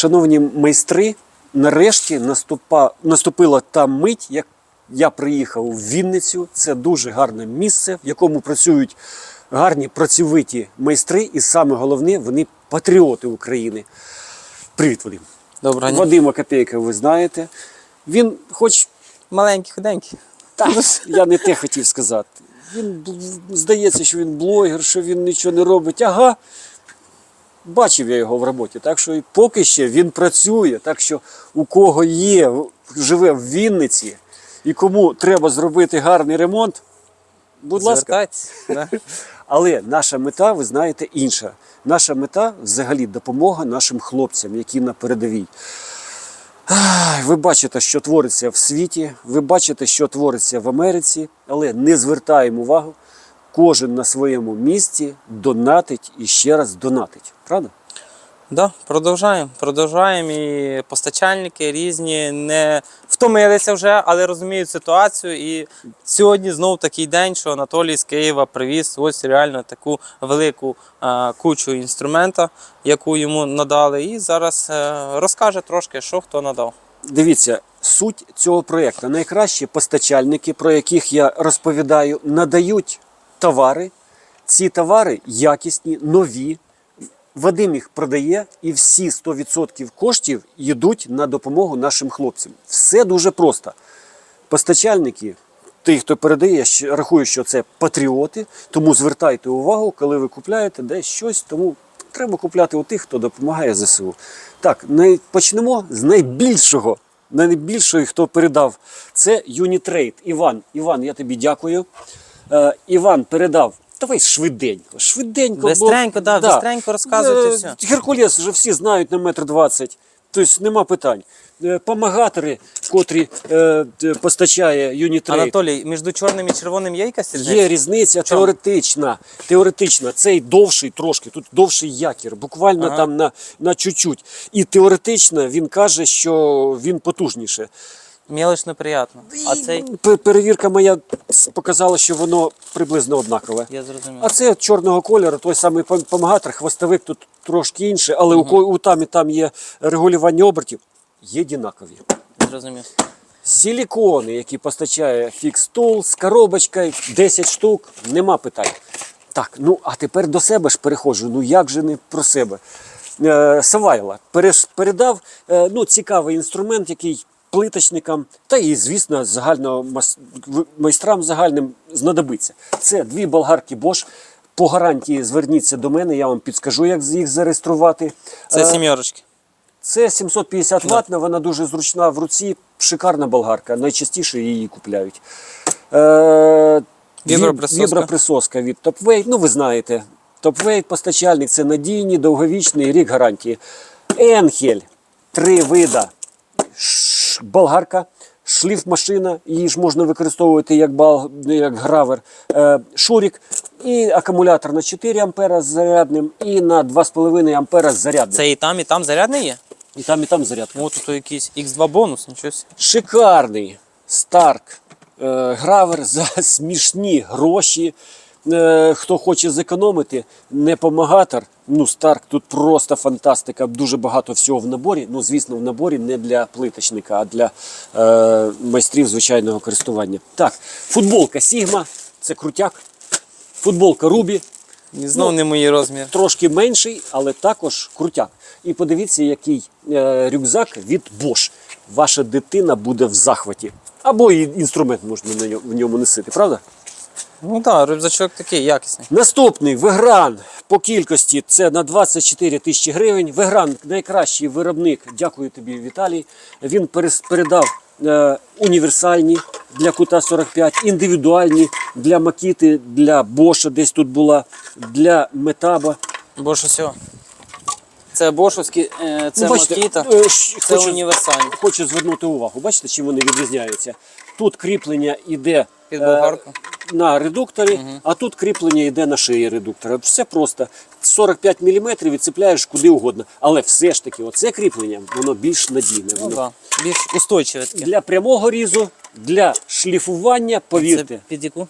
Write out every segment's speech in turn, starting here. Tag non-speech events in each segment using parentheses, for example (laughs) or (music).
Шановні майстри, нарешті наступа, наступила та мить, як я приїхав в Вінницю. Це дуже гарне місце, в якому працюють гарні працьовиті майстри, і саме головне, вони патріоти України. Привіт, Вадим. Доброго дня. Вадима Копейка, ви знаєте. Він, хоч Маленький, худенький. так, я не те хотів сказати. Він здається, що він блогер, що він нічого не робить. Ага. Бачив я його в роботі, так що і поки ще він працює. Так що у кого є, живе в Вінниці і кому треба зробити гарний ремонт, будь ласка. Да. (laughs) Але наша мета, ви знаєте, інша. Наша мета взагалі допомога нашим хлопцям, які на передовій. Ви бачите, що твориться в світі, ви бачите, що твориться в Америці, але не звертаємо увагу. Кожен на своєму місці донатить і ще раз донатить. Правда? Да, продовжаємо. Продовжаємо і постачальники різні не втомилися вже, але розуміють ситуацію. І сьогодні знов такий день, що Анатолій з Києва привіз ось реально таку велику е, кучу інструмента, яку йому надали. І зараз е, розкаже трошки, що хто надав. Дивіться, суть цього проєкту. Найкращі постачальники, про яких я розповідаю, надають товари. Ці товари якісні, нові. Вадим їх продає, і всі 100% коштів йдуть на допомогу нашим хлопцям. Все дуже просто. Постачальники, ті, хто передає, я рахую, що це патріоти, тому звертайте увагу, коли ви купляєте десь щось, тому треба купляти у тих, хто допомагає ЗСУ. Так, почнемо з найбільшого. Найбільшої, хто передав, це Юнітрейд. Іван, Іван, я тобі дякую. Е, Іван передав. Давай швиденько, швиденько. бо- Бистренько, да, бистренько розказуйте Е, все. Геркулес вже всі знають на метр двадцять. Тобто нема питань. Е, Помагатори, котрі е, постачає Юнітрейд. Анатолій, між чорним і червоним є якась різниця? Є різниця чому? теоретична. Теоретична. Цей довший трошки, тут довший якір, буквально Ага. там на, на чуть-чуть. І теоретично він каже, що він потужніше. Мілочно приємно. А цей, пе- перевірка моя с- показала, що воно приблизно однакове. я зрозумів. А це чорного кольору, той самий пом- помагатор, хвостовик тут трошки інше, але у, ко- у там і там є регулювання обертів, є однакові. Зрозумів. Силікони, які постачає фікс-тул з коробочкою, 10 штук, нема питань. Так, ну а тепер до себе ж переходжу. Ну як же не про себе? Е, Савайла переш- передав е, ну, цікавий інструмент, який плиточникам та і, звісно, загально майстрам загальним знадобиться. Це дві болгарки Bosch. По гарантії зверніться до мене, я вам підскажу, як їх зареєструвати. Це Е, сім'єрочки. це 750 ватна, вона дуже зручна в руці, шикарна болгарка. Найчастіше її купляють. Е, Віброприсоска. Віброприсоска від Topweight, ну ви знаєте. Topweight постачальник це надійний, довговічний рік гарантії. Енхель. Три вида. Болгарка, шліфмашина, її ж можна використовувати як, бал, як гравер, е, шурік і акумулятор на 4 ампера з зарядним і на 2,5 ампера з зарядним. Це і там, і там зарядний є? І там, і там зарядка. О, тут якийсь X2 бонус, нічого. Шикарний Старк е, гравер за смішні гроші. Е, хто хоче зекономити, не помагатор. Ну, Старк тут просто фантастика. Дуже багато всього в наборі. Ну, звісно, в наборі не для плиточника, а для е, майстрів звичайного користування. Так, футболка Sigma, це крутяк. Футболка Рубі, І знов не мої розміри. трошки менший, але також крутяк. І подивіться, який е, рюкзак від Bosch. Ваша дитина буде в захваті. Або і інструмент можна в ньому носити, правда? Ну так, рюкзачок такий якісний. Наступний Вегран по кількості це на 24 тисячі гривень. Вегран найкращий виробник. Дякую тобі, Віталій. Він передав е, універсальні для кута 45, індивідуальні для Макіти, для Боша, десь тут була, для Метаба. Бош усього. Це бошовські, е, це Ну, бачите, Макіта, е, це хочу- універсальні. Хочу звернути увагу. Бачите, чим вони відрізняються? Тут кріплення йде Під е, болгарку. На редукторі, а тут кріплення йде на шиї редуктора. Все просто. 45 мм відцепляєш куди угодно. Але все ж таки, оце кріплення, воно більш надійне. Ну да. більш устойчиве таке. Для прямого різу, для шліфування, Це повірте, під яку?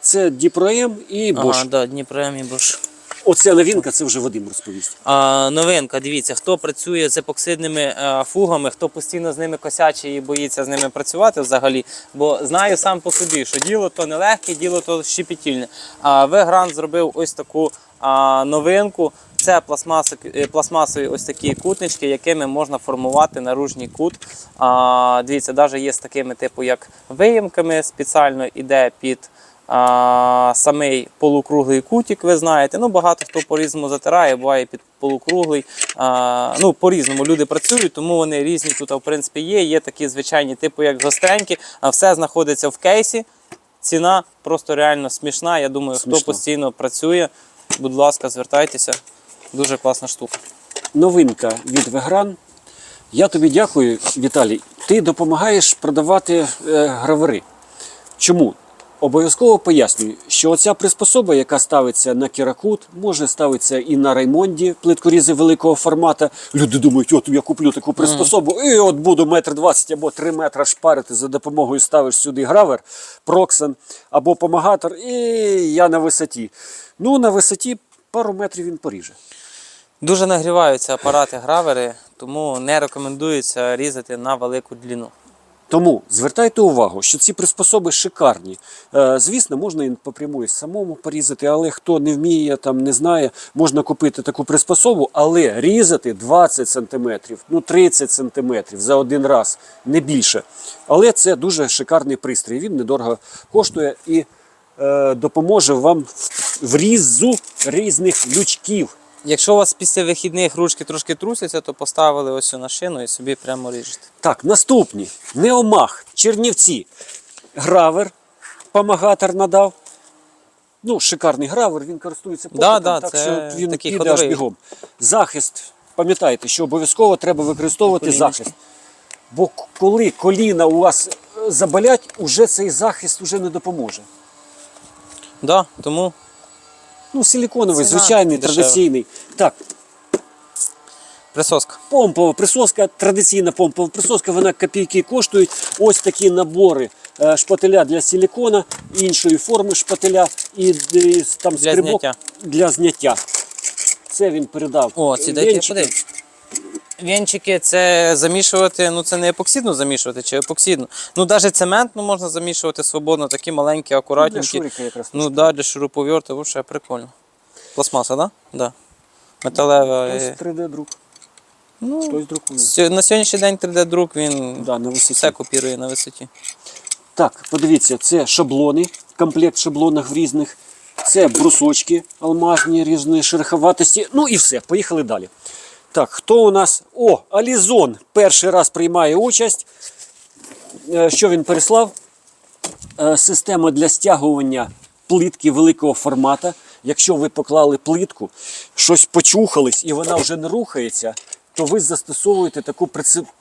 це Діпром і Bosch. Ага, да, Дніпром і Бош. Оця новинка, це вже Вадим розповість. А, новинка, дивіться, хто працює з епоксидними е, фугами, хто постійно з ними косячить і боїться з ними працювати взагалі. Бо знаю сам по собі, що діло то нелегке, діло то щепетільне. А Вегрант зробив ось таку а, новинку. Це е, пластмасові ось такі кутнички, якими можна формувати наружній кут. А, дивіться, навіть є з такими, типу, як виїмками, спеціально іде під а, самий полукруглий кутик, ви знаєте. Ну, багато хто по-різному затирає, буває під полукруглий. А, ну, по-різному люди працюють, тому вони різні тут, в принципі, є. Є такі звичайні, типу як гостренькі, а все знаходиться в кейсі. Ціна просто реально смішна. Я думаю, Смішно. хто постійно працює, будь ласка, звертайтеся. Дуже класна штука. Новинка від Вегран. Я тобі дякую, Віталій. Ти допомагаєш продавати е, гравери. Чому? Обов'язково пояснюю, що оця приспособа, яка ставиться на Кіракут, може ставитися і на Раймонді, плиткорізи великого формата. Люди думають, от я куплю таку приспособу, і от буду метр двадцять або три метра шпарити за допомогою ставиш сюди гравер, проксен або помагатор, і я на висоті. Ну, на висоті пару метрів він поріже. Дуже нагріваються апарати гравери, тому не рекомендується різати на велику длину. Тому звертайте увагу, що ці приспособи шикарні. Е, звісно, можна і попряму і самому порізати, але хто не вміє, там не знає, можна купити таку приспособу, але різати 20 см, ну 30 см за один раз, не більше. Але це дуже шикарний пристрій. Він недорого коштує і е, допоможе вам в, різу різних лючків. Якщо у вас після вихідних ручки трошки трусяться, то поставили ось на шину і собі прямо ріжете. Так, наступні. Неомах, Чернівці. Гравер, помагатор надав. Ну, шикарний гравер, він користується попитом, Да, да, так це що він такий піде аж бігом. Захист, пам'ятайте, що обов'язково треба використовувати Коліночки. захист. Бо коли коліна у вас е, заболять, уже цей захист уже не допоможе. Да, тому Ну, силіконовий, Ціна звичайний, дешева. традиційний. Так, присоска. Помпова присоска, традиційна помпова присоска, вона копійки коштують. Ось такі набори е, шпателя для силікона, іншої форми шпателя і, і там Для скрибок зняття. для зняття. Це він передав. О, ці дайте. Вінчики це замішувати, ну це не епоксидну замішувати чи епоксидну. Ну навіть цементну можна замішувати свободно, такі маленькі, Для акуратненькі. шурика якраз. Ну да, для шуруповерта, взагалі прикольно. Пластмаса, да? Да. Металева. Ось е, 3D друк. Ну, Хтось друкує. сьо- на сьогоднішній день 3D-друк він Да, на висоті. все копірує на висоті. Так, подивіться, це шаблони, комплект шаблонів різних. Це брусочки алмазні різної шероховатості. Ну і все, поїхали далі. Так, хто у нас? О, Алізон перший раз приймає участь. Е, Що він переслав? Е, Система для стягування плитки великого формата. Якщо ви поклали плитку, щось почухались і вона вже не рухається, то ви застосовуєте таку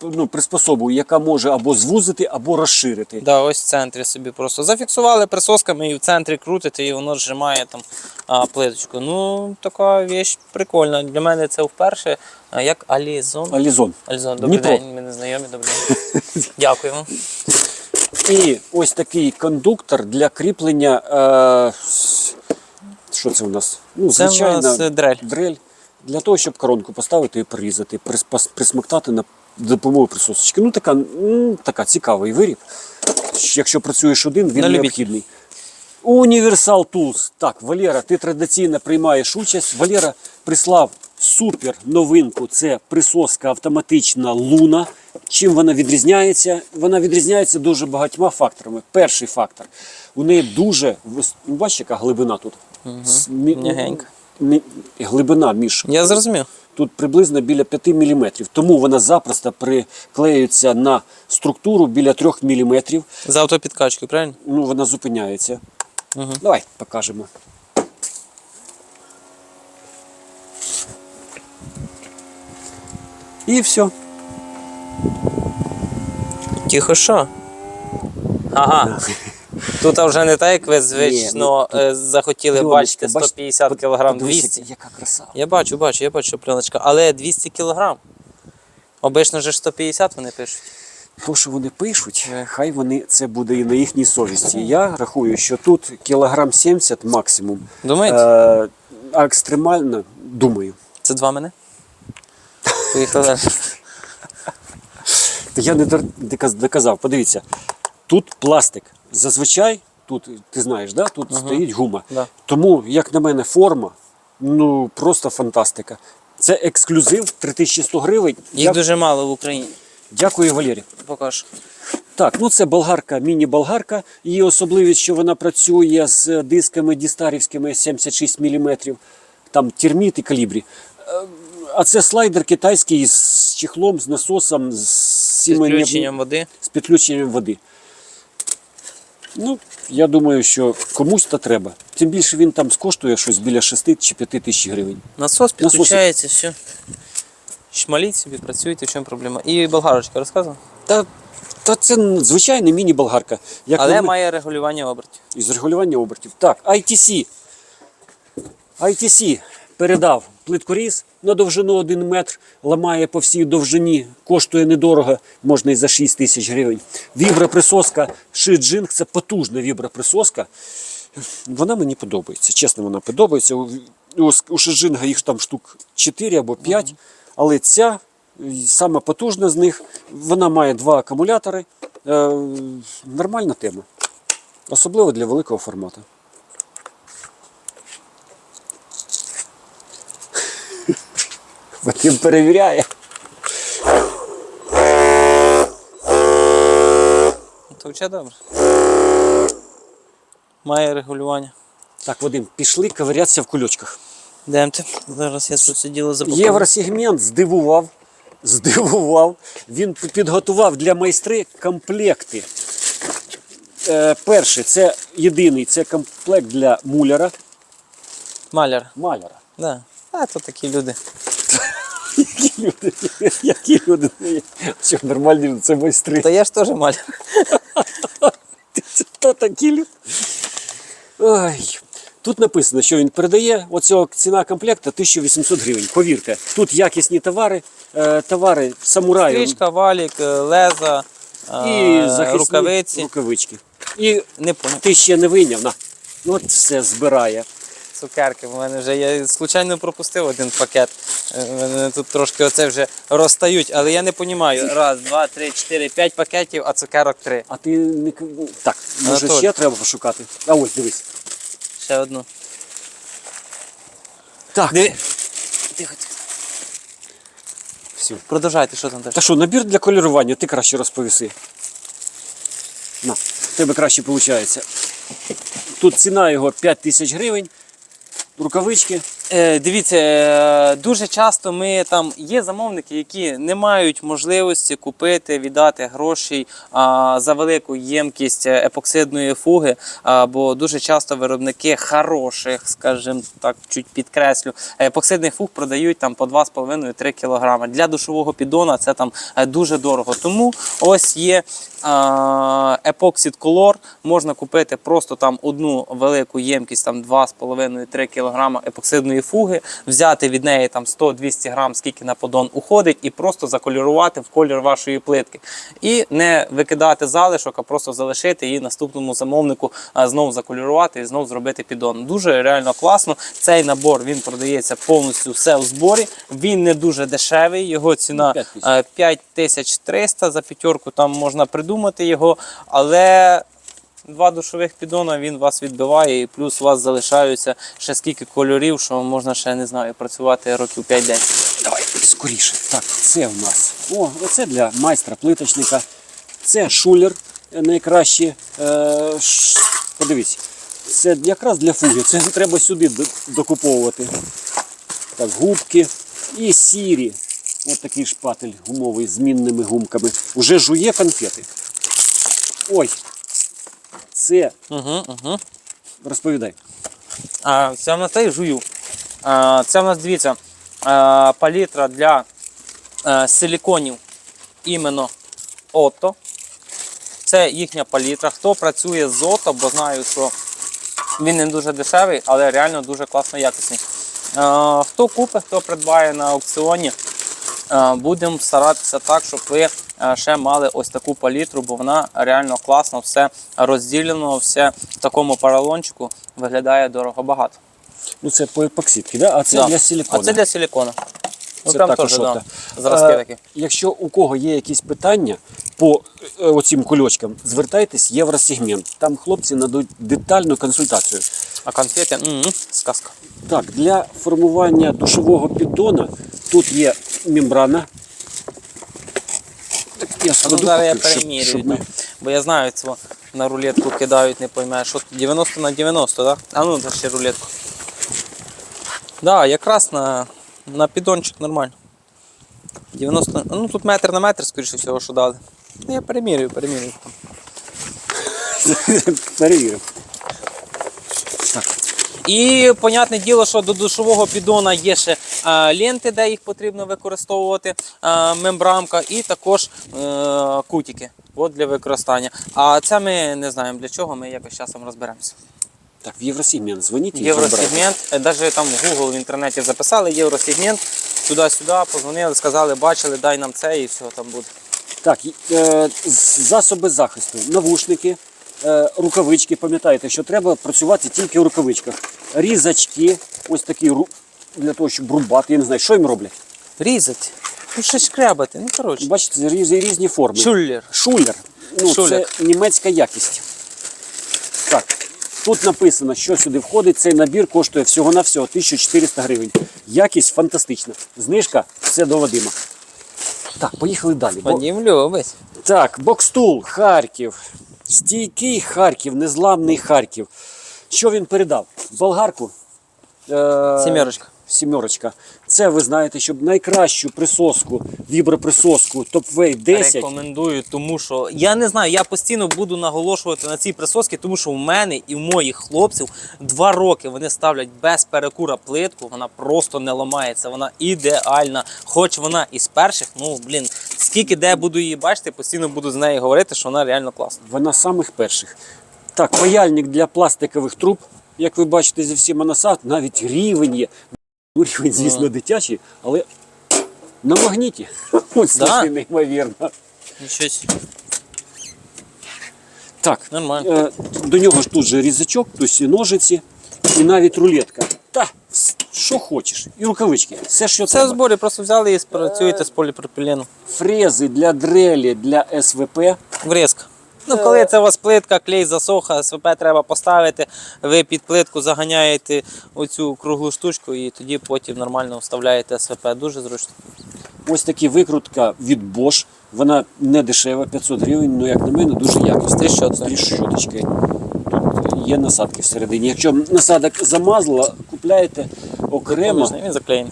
ну, приспособу, яка може або звузити, або розширити. Да, ось в центрі собі просто зафіксували присосками і в центрі крутите, і воно зжимає там а, плиточку. Ну, така віч прикольна. Для мене це вперше. А, як Алізон. Алізон. Алізон, добрий Дніпро. день, ми не знайомі, добрий день. (laughs) Дякуємо. І ось такий кондуктор для кріплення. Е, що це у нас? Ну, Це у нас е, дрель. дрель. Для того, щоб коронку поставити і приспас- присмоктати на допомогою присосочки. Ну, така, м, така цікавий виріб. Якщо працюєш один, він На необхідний. Універсал Tools. Так, Валера, ти традиційно приймаєш участь. Валера прислав супер новинку. Це присоска автоматична Луна. Чим вона відрізняється? Вона відрізняється дуже багатьма факторами. Перший фактор. У неї дуже ну, бачиш, яка глибина тут. С- мі- М'ягенька. Глибина між Я зрозумів. Тут приблизно біля 5 мм. Тому вона запросто приклеюється на структуру біля 3 мм. З автопідкачкою, правильно? Ну, вона зупиняється. Угу. Давай покажемо. І все. Тихо що? Ага. Тут вже не так, як ви звично ну, е, захотіли Пленочка, бачити 150 под- кг, подивися, 200. Яка краса. Я бачу, бачу, я бачу, що пленочка. Але 200 кг. Обично же ж 150 вони пишуть. То, що вони пишуть, Е. хай вони це буде і на їхній совісті. Я рахую, що тут кілограм 70 максимум. Думаєте? Е, А екстремально думаю. Це два мене? Поїхали. Я не доказав. Подивіться, тут пластик. Зазвичай, тут ти знаєш, да? тут стоїть гума. Да. Тому, як на мене, форма ну просто фантастика. Це ексклюзив 3100 гривень. Їх Дя- дуже мало в Україні. Дякую, Валерій. Покаж. Так, ну це болгарка, міні-болгарка. Її особливість, що вона працює з дисками дістарівськими 76 мм, там терміт і калібрі. Е, А це слайдер китайський з чехлом, з насосом, з, З всіма не- підключенням води. з підключенням води. Ну, я думаю, що комусь то треба. Тим більше він там скоштує щось біля 6 чи 5 тисяч гривень. Насос підключається, все. Шмаліть собі, працюйте, в чому проблема. І болгарочка розказував? Та, та це звичайна міні-болгарка. Але ме- має регулювання обертів. із регулювання обертів. Так, ITC. ITC передав плиткоріз на довжину 1 метр, ламає по всій довжині, коштує недорого, можна і за 6 тисяч гривень. Віброприсоска Шиджинг це потужна віброприсоска. Вона мені подобається. Чесно, вона подобається. У, Шиджинга їх там штук 4 або 5, але ця і сама потужна з них. Вона має два акумулятори. Е, нормальна тема. Особливо для великого формату. Вадим перевіряє. Ну, То добре. Має регулювання. Так, Вадим, пішли ковирятися в кульочках. Демте. Зараз я тут це діло запакую. Євросегмент здивував. Здивував. Він підготував для майстри комплекти. Е, перший це єдиний це комплект для муляра. Маляр. Маляра. Да. А то такі люди. Які люди, які люди що нормальні люди, це майстри. Та я ж теж маляр. Це хто такі люди? Ой. Тут написано, що він передає. Оцього ціна комплекта 1800 гривень. Повірте, тут якісні товари, е, товари самураю Стрічка, валік, е, леза, і е, захисні рукавиці. рукавички. І Не ти ще не вийняв. На. От все збирає. Цукерки. У мене вже я случайно пропустив один пакет. Е, Мене тут трошки оце вже розстають, але я не розумію. Раз, два, три, чотири, п'ять пакетів, а цукерок три. А ти не так, може Анатолій. ще треба пошукати. А ось дивись. Ще одну. Так, Диви. Тихо, тихо. все. Продовжайте, що там далі. Та що, набір для колірування, ти краще розповіси. На, в тебе краще виходить. Тут ціна його 5 тисяч гривень, рукавички. Е, дивіться, е, дуже часто ми там є замовники, які не мають можливості купити, віддати грошей а, за велику ємкість е, епоксидної фуги. Бо дуже часто виробники хороших, скажімо так, чуть підкреслю, епоксидних фуг продають там по 2,5-3 кг. Для душового піддона це там дуже дорого. Тому ось є епоксид колор. Можна купити просто там одну велику ємкість, там 2,5-3 кг епоксидної фуги, взяти від неї там 100-200 грам, скільки на подон уходить, і просто заколірувати в колір вашої плитки. І не викидати залишок, а просто залишити її наступному замовнику знову заколірувати і знову зробити піддон. Дуже реально класно. Цей набор він продається повністю все в зборі. Він не дуже дешевий. Його ціна 5 тисяч. е, 5300 за п'ятерку. Там можна придумати його, але. Два душових піддона він вас відбиває, і плюс у вас залишаються ще скільки кольорів, що можна ще не знаю працювати років 5-10. Давай скоріше. Так, це в нас. О, оце для майстра плиточника. Це шулер е, найкраще. Е, ш- подивись. Це якраз для фуги. Це треба сюди докуповувати. Так, губки і сірі. Ось такий шпатель гумовий з мінними гумками. Уже жує конфети. Ой. Це Угу, угу. розповідай. А, це в нас та й жую. А, це в нас дивіться а, палітра для а, силіконів іменно ото. Це їхня палітра. Хто працює з ото, бо знаю, що він не дуже дешевий, але реально дуже класно якісний. А, хто купить, хто придбає на аукціоні, будемо старатися так, щоб ви ще мали ось таку палітру, бо вона реально класно, все розділено, все в такому паралончику виглядає дорого багато. Ну це по епоксидці, да? а це Да. для силікону. А це для силікона. Ну, Це прям також теж, да. Зразки Е, такі. Якщо у кого є якісь питання по е, оцім кульочкам, звертайтесь євросегмент. Там хлопці надуть детальну консультацію. А конфети, м сказка. Так, для формування душового піддона тут є мембрана. Так, я ну зараз я поки, щоб- перемірюю. щоб ми- Бо я знаю, це на рулетку кидають, не поймеш. Що 90 на 90, так? Да? А ну це ще рулетку. Да, якраз на, на піддончик нормально. 90, ну тут метр на метр, скоріше всього, що дали. Ну, я перемірюю, перемірюю. (laughs) Перевіримо. Так, І понятне діло, що до душового піддона є ще е, ленти, де їх потрібно використовувати, е, мембранка, і також е, кутики от для використання. А це ми не знаємо для чого, ми якось часом розберемося. так, в євросегмент дзвоніть і. Євросегмент, навіть там в Google в інтернеті записали євросегмент, туди-сюди, позвонили, сказали, бачили, дай нам це і все там буде. Так, засоби захисту, навушники, рукавички. Пам'ятаєте, що треба працювати тільки в рукавичках. Різачки, ось такі для того, щоб рубати. Я не знаю, що їм роблять. Різати. Ну щось шкрябати. Ну коротше. Бачите, різні, різні форми. Шуллер. Шулер. Ну, Шулер. це німецька якість. Так, тут написано, що сюди входить. Цей набір коштує всього-навсього 1400 гривень. Якість фантастична. Знижка все до Вадима. Так, поїхали далі. Вадим любить. Так, бокстул, Харків. Стійкий Харків, незламний Харків. Що він передав? Болгарку? Е, Сімерочка. Сімерочка. Це ви знаєте, щоб найкращу присоску, віброприсоску Topway 10. Рекомендую, тому що я не знаю, я постійно буду наголошувати на цій присоски, тому що в мене і в моїх хлопців два роки вони ставлять без перекура плитку, вона просто не ламається, вона ідеальна. Хоч вона із перших, ну блін, скільки де буду її бачити, постійно буду з нею говорити, що вона реально класна. Вона з самих перших. Так, паяльник для пластикових труб. Як ви бачите, зі всіма насад, навіть рівень є. Ну, Рівень, звісно, дитячий, але на магніті. (laughs) Ось Да. це неймовірно. Щось Так, Нормально. Е, до нього ж тут же різачок, тобто і ножиці, і навіть рулетка. Та, вс- що хочеш. І рукавички. Все, що це в треба. зборі, просто взяли і спрацюєте з поліпропілену. Фрези для дрелі, для СВП. Врізка. Ну, коли це у вас плитка, клей засох, СВП треба поставити, ви під плитку заганяєте оцю круглу штучку і тоді потім нормально вставляєте СВП. Дуже зручно. Ось такі викрутка від Bosch. Вона не дешева, 500 гривень, але як на мене, дуже якісна. З тріщоточкою. Тут є насадки всередині. Якщо насадок замазала, купляєте окремо. Він заклеєний.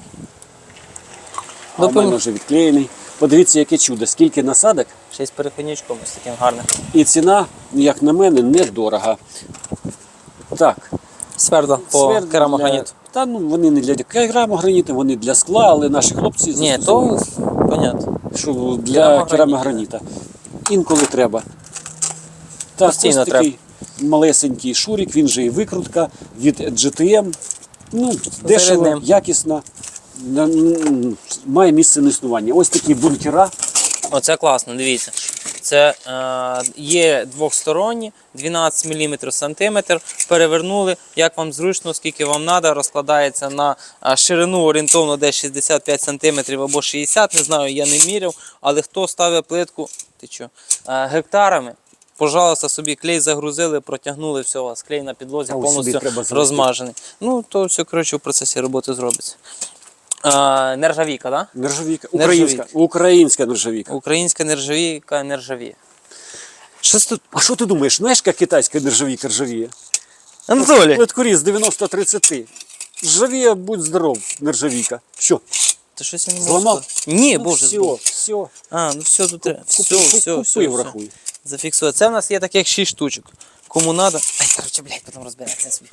А в мене вже відклеєний. Подивіться, яке чудо, скільки насадок. Ще й з перехідничком ось таким гарним. І ціна, як на мене, недорога. Так, Свердла по свердла керамограніту. Для... Та ну вони не для керамограніту, вони для скла, але наші хлопці Ні, застосовують, то понятно. що для Керамограніт. керамограніта. Інколи треба. Так, Постійно ось такий малесенький шурик, він же і викрутка від GTM. Ну, дешево, Зарядним. якісно. Має місце на існування. Ось такі бункера. Оце класно, дивіться. Це е, є двохсторонні, 12 мм сантиметр. Перевернули, як вам зручно, скільки вам треба, розкладається на е, ширину орієнтовно десь 65 см або 60 не знаю, я не міряв. Але хто ставить плитку ти чо, е, гектарами, пожалуйста, собі клей загрузили, протягнули, все, у вас клей на підлозі А повністю розмажений. Ну, то все коротше в процесі роботи зробиться. Е, нержавійка, так? Да? Нержавійка. Українська, Нержавійка. українська нержавійка. Українська нержавійка нержавіє. Щось тут. А що ти думаєш, знаєш, як китайська нержавійка ржавіє? Анатолій! Плиткоріз 90-30. Ржавіє, будь здоров, нержавійка. Що? Ти щось я не Зламав? Ні, Ну, боже. все, збув. все. А, ну все тут треба. Все, все, купи, все, все. врахуй. Зафіксує. Це в нас є таких 6 штучок. Кому треба. Ай, короче, блядь, потім розбереться собі.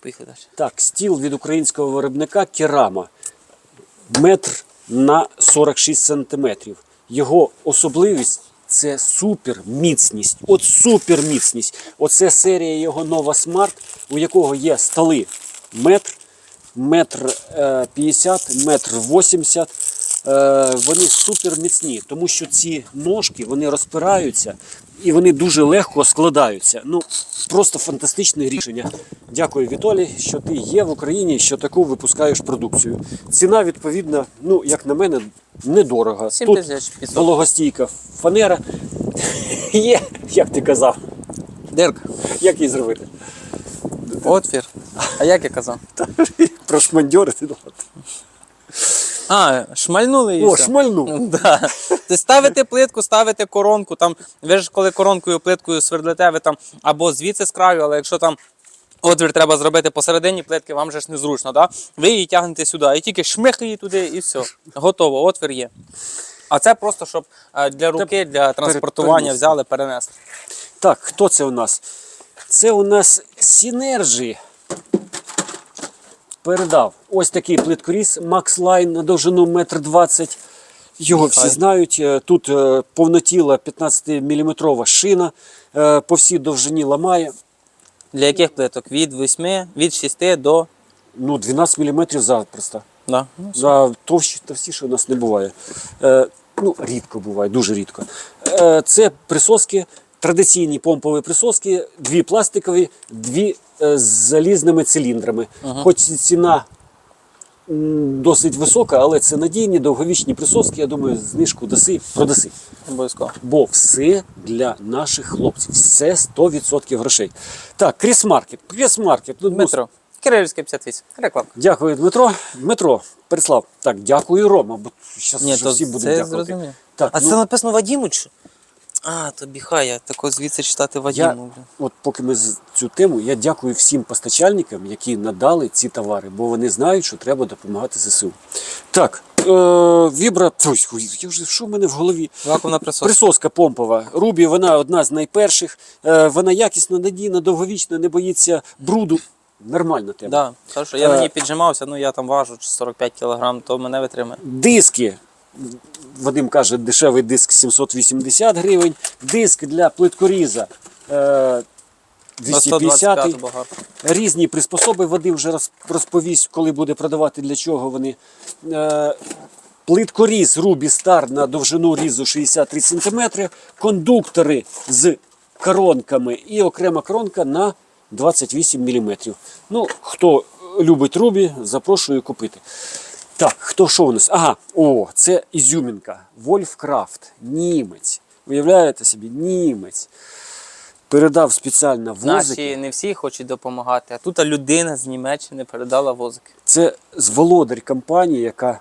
Поїхали далі. Так, стіл від українського виробника Керама. Метр на 46 сантиметрів. Його особливість це суперміцність. От суперміцність. Оце серія його Нова Смарт, у якого є столи метр, метр е, 50, метр 80. Е, вони супер міцні, тому що ці ножки вони розпираються і вони дуже легко складаються. Ну, просто фантастичне рішення. Дякую, Вітолій, що ти є в Україні, що таку випускаєш продукцію. Ціна, відповідно, ну, як на мене, недорога. 7500. вологостійка фанера. (laughs) Є, як ти казав, Дирк, як її зробити? отвір. А як я казав? (laughs) (laughs) Прошмандьорити. А, шмальнули і О, все. шмальнув. (laughs) Да. Ти ставите плитку, ставите коронку. Там, ви ж коли коронкою плиткою свердлите, ви там або звідси з краю, але якщо там отвір треба зробити посередині плитки, вам же ж незручно, да? ви її тягнете сюди. І тільки шмих її туди і все. Готово, отвір є. А це просто, щоб е, для руки, для транспортування перенести. взяли, перенесли. Так, хто це у нас? Це у нас Сінержі. Передав ось такий плиткоріз Max Line на довжину 1,20 м. Його всі знають. Е, Тут е, повнотіла 15-мм шина, е, по всій довжині ламає. Для яких плиток? Від 8, від 6 до. Ну, 12 мм запросто. Да. Ну, За товщі, товстіше у нас не буває. Е, ну, рідко буває, дуже рідко. Е, це присоски, традиційні помпові присоски, дві пластикові, дві з залізними циліндрами. Хоч ціна досить висока, але це надійні, довговічні присоски. Я думаю, знижку даси, продаси. Обов'язково. Бо все для наших хлопців, все 100% грошей. Так, кріс-маркет. Кріс-маркет. Ну, Дмитро. Кирилівський 58. Реклама. Дякую, Дмитро. Дмитро, Переслав. Так, дякую, Рома, бо зараз всі будуть дякувати. зрозуміло. Так, а ну, це написано Вадіму чи? А, тобі хай, я тако звідси читати Вадіму. я, блін. от поки ми з цю тему, я дякую всім постачальникам, які надали ці товари, бо вони знають, що треба допомагати ЗСУ. Так, е, вібра. Ой, я вже що в мене в голові? Вакуумна присоска. Присоска помпова. Рубі, вона одна з найперших. Е, вона якісна, надійна, довговічна, не боїться бруду. Нормальна тема. Да, хорошо. Я Е, на ній піджимався, ну я там важу 45 кг, то мене витримає. Диски. Вадим каже, дешевий диск 780 гривень. Диск для плиткоріза е, 250. 125. Різні приспособи Вадим вже розповість, коли буде продавати, для чого вони. Е, плиткоріз Рубі Стар на довжину різу 63 см. Кондуктори з коронками і окрема коронка на 28 мм. Ну, хто любить Рубі, запрошую купити. Так, хто що у нас? Ага, о, це ізюмінка. Вольфкрафт, німець. Уявляєте собі, німець. Передав спеціально возики. Наші не всі хочуть допомагати, а тут людина з Німеччини передала возики. Це з володар компанії, яка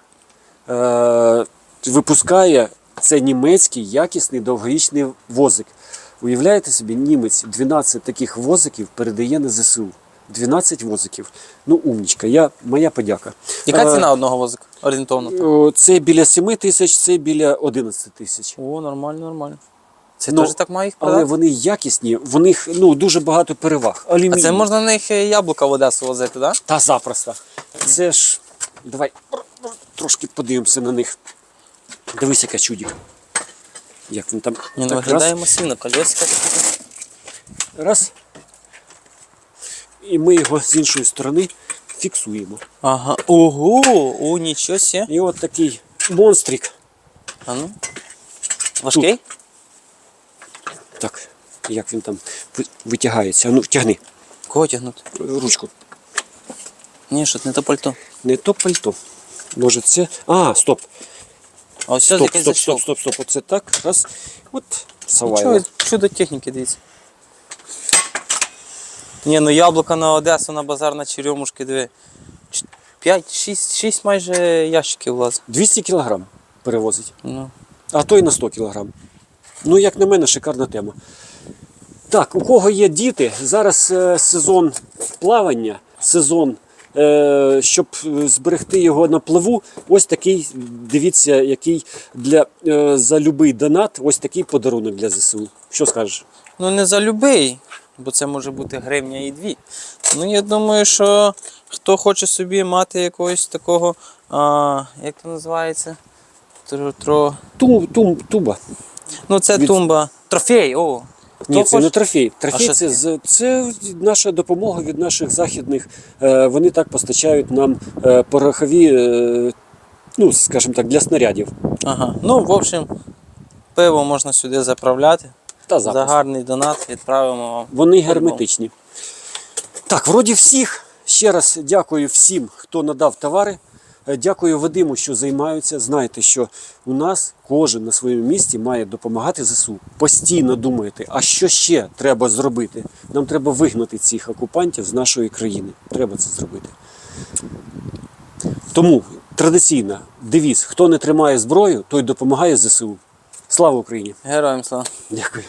е, випускає це німецький якісний довгорічний возик. Уявляєте собі, німець 12 таких возиків передає на ЗСУ. 12 возиків. Ну, умнічка. Я, моя подяка. Яка Е, ціна одного возика? Орієнтовно. так? о, Це біля 7 тисяч, це біля 11 тисяч. О, нормально, нормально. Це Ну, теж так має їх Але вони якісні, в них ну, дуже багато переваг. А це можна на них е, яблука в Одесу возити, так? Та запросто. Це ж. Давай трошки подивимося на них. Дивись, яка чудік. Як він там. Ні, ну так, виглядає раз, масивно, колесика. раз. І ми його з іншої сторони фіксуємо. Ага. Ого, о, нічого сє. І от такий монстрик. А ну. Важкий? Так, як він там витягається. Ну, тягни Кого тягнути? ручку. Ні, що не то пальто. Не то пальто. Може це. А, стоп. А ось що Стоп, стоп, стоп, стоп, стоп. Оце так. Раз. От савайло. чудо техніки, дивіться. Ні, ну яблука на Одесу, на базар, на черемушки, диви. 5, 6, 6 майже ящиків влазить. 200 кілограм перевозить. Ну. а то й на 100 кг. Ну, як на мене, шикарна тема. Так, у кого є діти, зараз е, сезон плавання, сезон, е, щоб е, зберегти його на плаву, ось такий, дивіться, який для, е, за любий донат, ось такий подарунок для ЗСУ. Що скажеш? ну не за любий, бо це може бути гривня і дві. Ну я думаю, що хто хоче собі мати якогось такого, а, як це називається? Тро, тро... Тум, тум, туба. Ну це Від- тумба. Трофей, о. Хто Ні, це хоче- не трофей. Трофей це, це? це наша допомога від наших західних. Е, Вони так постачають нам е, порохові е, Ну, скажімо так, для снарядів. Ага. Ну, в общем, пиво можна сюди заправляти. Та За гарний донат відправимо вам. Вони герметичні. Так, вроді всіх. Ще раз дякую всім, хто надав товари. Е, Дякую Вадиму, що займаються. Знаєте, що у нас кожен на своєму місці має допомагати ЗСУ. Постійно думаєте, а що ще треба зробити? Нам треба вигнати цих окупантів з нашої країни. Треба це зробити. Тому традиційно девіз: хто не тримає зброю, той допомагає ЗСУ. Слава Україні! Героям слава. Дякую.